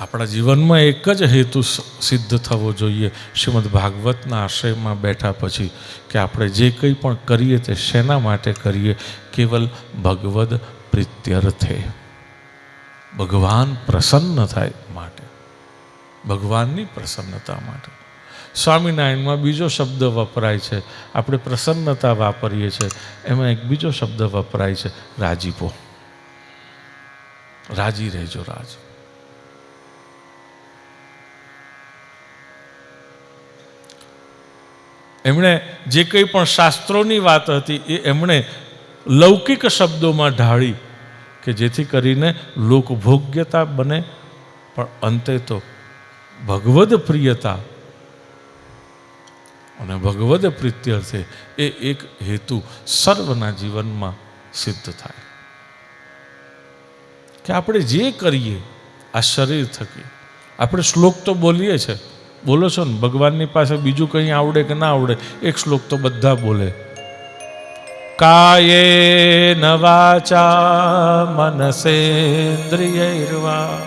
આપણા જીવનમાં એક જ હેતુ સિદ્ધ થવો જોઈએ. શ્રીમદ ભાગવતના આશ્રયમાં બેઠા પછી કે આપણે જે કંઈ પણ કરીએ તે શેના માટે કરીએ? કેવલ ભગવદ પ્રિત્યર્થે. ભગવાન પ્રસન્ન થાય માટે. ભગવાનની પ્રસન્નતા માટે. સ્વામિનારાયણમાં બીજો શબ્દ વપરાય છે. આપણે પ્રસન્નતા વાપરીએ છીએ. એમાં એક બીજો શબ્દ વપરાય છે. રાજીપો રાજી રહેજો રાજ. એમણે જે કંઈ પણ શાસ્ત્રોની વાત હતી એ એમણે લૌકિક શબ્દોમાં ઢાળી કે જેથી કરીને લોકભોગ્યતા બને. પણ અંતે તો ભગવદ પ્રિયતા અને ભગવદ પ્રીત્યર્થે એ એક હેતુ સર્વના જીવનમાં સિદ્ધ થાય. કે આપણે જે કરીએ, આ શરીર થકી. આપણે શ્લોક તો બોલીએ છે બોલો છો ને, ભગવાનની પાસે બીજું કંઈ આવડે કે ના આવડે? એક શ્લોક તો બધા બોલે. કાયે નવાચા મનસેન્દ્રિયર્વા.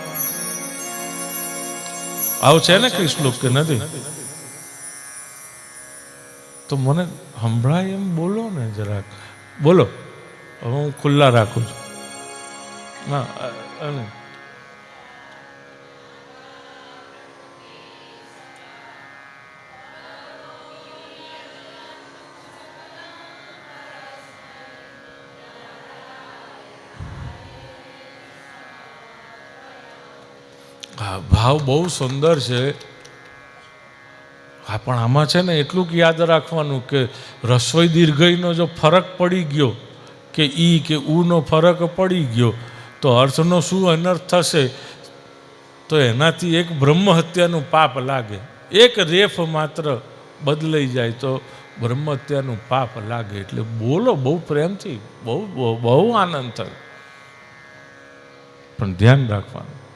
આવું છે ને કઈ શ્લોક કે નથી? તો મને સંભળાય એમ બોલો ને જરાક. બોલો. હું ખુલ્લા રાખું છું. ના હા, ભાવ બહુ સુંદર છે. હા, પણ આમાં છે ને એટલું જ યાદ રાખવાનું કે રસોઈ દીર્ઘયનો જો ફરક પડી ગયો કે ઈ કે ઉનો ફરક પડી ગયો, તો અર્થનો શું અનર્થ થશે? તો એનાથી એક બ્રહ્મ હત્યાનું પાપ લાગે. એક રેફ માત્ર બદલાઈ જાય તો બ્રહ્મ હત્યાનું પાપ લાગે. એટલે બોલો, બહુ પ્રેમથી બહુ બહુ આનંદ થયો. પણ ધ્યાન રાખવાનું.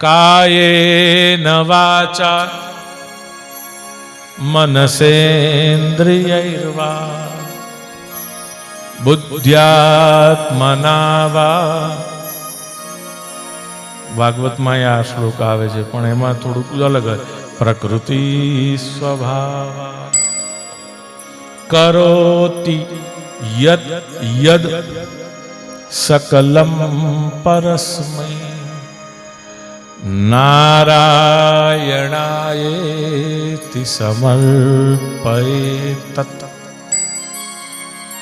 કાયેન વાચા મનસેન્દ્રિયૈર્વા બુદ્ધ્યાત્મના વા ભાગવતમાં આ શ્લોક આવે છે પણ એમાં થોડુંક અલગ હોય. પ્રકૃતિ સ્વભાવ કરોતિ યદ યદ સકલમ પરસ્મૈ નારાયણાયેતિ સમર્પયે તત્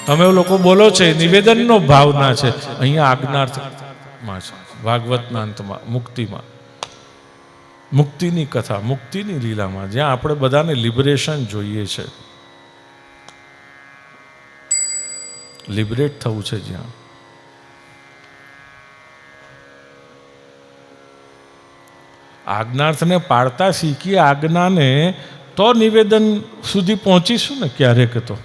તમે લોકો બોલો છે નિવેદનનો ભાવના છે. અહીંયા આજ્ઞાર્થમાં છે, ભાગવતના અંતમાં, મુક્તિમાં. મુક્તિની કથા, મુક્તિની લીલામાં, જ્યાં આપણે બધાને લિબરેશન જોઈએ છે. લિબરેટ થવું છે જ્યાં. આજ્ઞાર્થને પાડતા શીખીએ આજ્ઞાને તો નિવેદન સુધી પહોંચીશું ને ક્યારેક તો.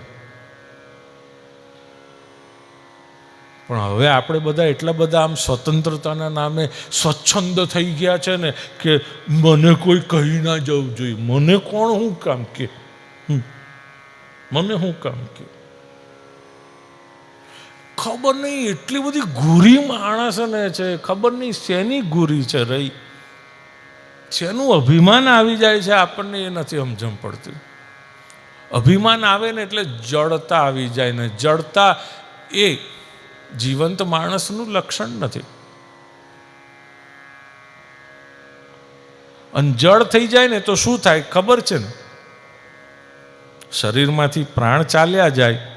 પણ હવે આપણે બધા એટલા બધા આમ સ્વતંત્રતાના નામે સ્વચ્છંદ થઈ ગયા છે ને કે મને કોઈ કહી ના જવું જોઈએ. મને કોણ હું કામ કે. મને હું કામ કે? ખબર નહીં, એટલી બધી ઘૂરી માણસને છે. ખબર નહીં, શેની ઘૂરી છે રહી? શેનું અભિમાન આવી જાય છે આપણને એ નથી સમજણ પડતી. અભિમાન આવે ને એટલે જડતા આવી જાય ને જડતા એ જીવંત માણસનું લક્ષણ નથી. અને જડ થઈ જાય ને તો શું થાય ખબર છે ને? શરીરમાંથી પ્રાણ ચાલ્યા જાય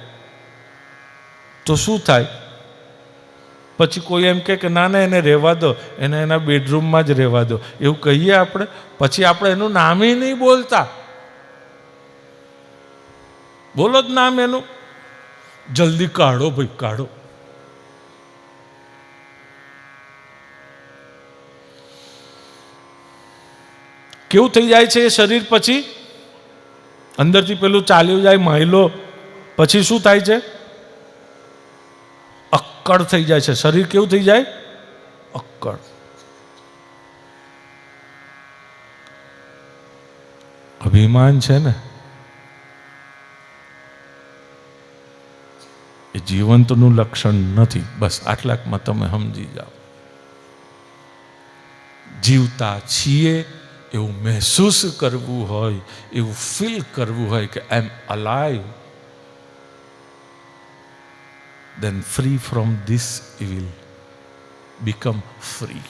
તો શું થાય? પછી કોઈ એમ કે, ના ના, એને રહેવા દો. એને એના બેડરૂમમાં જ રહેવા દો. એવું કહીએ આપણે. પછી આપણે એનું નામે નહીં બોલતા. બોલો જ નામ એનું. જલ્દી કાઢો ભાઈ, કાઢો. કેવું થઈ જાય છે એ શરીર પછી? અંદરથી પેલું ચાલ્યું જાય મહિલો પછી શું થાય છે? અક્કડ થઈ જાય છે. શરીર કેવું થઈ જાય? અક્કડ. અભિમાન છે ને, એ જીવંતનું લક્ષણ નથી. બસ આટલાકમાં તમે સમજી જાઓ. જીવતા છીએ એવું મહેસૂસ કરવું હોય, એવું ફીલ કરવું હોય કે I am alive then free from this evil become free